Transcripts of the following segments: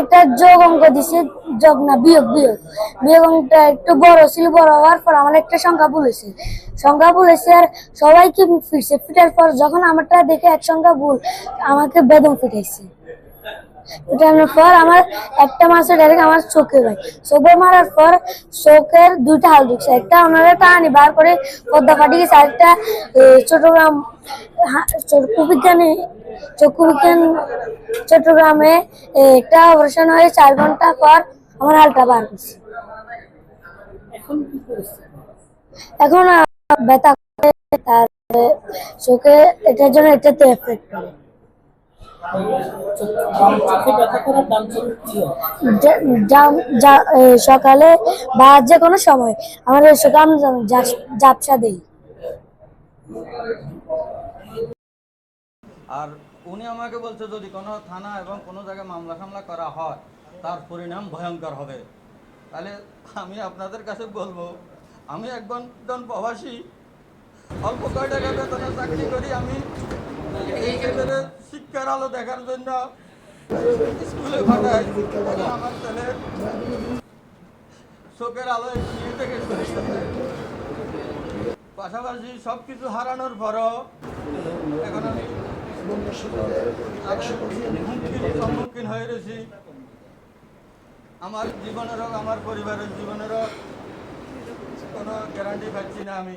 একটা যোগ অঙ্ক দিছে, যোগ না বিয়োগ বিয়োগ। বিয়োগ অঙ্কটা একটু বড় ছিল, বড় হওয়ার পর আমার একটা সংখ্যা ভুল হয়েছে। সংখ্যা ভুল আর সবাইকে ফিরছে? ফিটার পর যখন আমারটা দেখে এক সংখ্যা ভুল, আমাকে বেদম ফিটাইছে ফিটানোর পর আমার একটা মাসে ডাইরেক্ট আমার চোখে ভাই চোখে মারার পর চোখের দুইটা হাল ঢুকছে একটা ওনারা টানি বার করে পদ্মা ফাটি গেছে। আরেকটা চট্টগ্রাম চক্ষু বিজ্ঞানী চক্ষু বিজ্ঞান চট্টগ্রামে একটা অপারেশন হয়ে চার ঘণ্টা পর আমার হালটা বার করছে। এখন ব্যথা করে তারপরে চোখে এটার জন্য এটাতে এফেক্ট করে। সকালে বা যে কোনো সময় আমাদের আমি জাপসা দিই। আর উনি আমাকে বলছে যদি কোনো থানা এবং কোনো জায়গায় মামলা সামলা করা হয় তার পরিণাম ভয়ঙ্কর হবে। তাহলে আমি আপনাদের কাছে বলব আমি একজন একজন প্রবাসী। অল্প কয় টাকা বেতনে চাকরি করি আমি এই ছেলেদের শিক্ষার আলো দেখার জন্য স্কুলে পাঠাই আমার ছেলে চোখের আলো থেকে পাশাপাশি সব কিছু হারানোর পরও এখন আমি সম্মুখীন হয়ে রয়েছি। আমার জীবনেরও, আমার পরিবারের জীবনেরও কোনো গ্যারান্টি পাচ্ছি না আমি।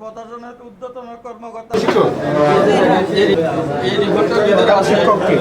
প্রশাসনের ঊর্ধ্বতন কর্মকর্তা শিক্ষককে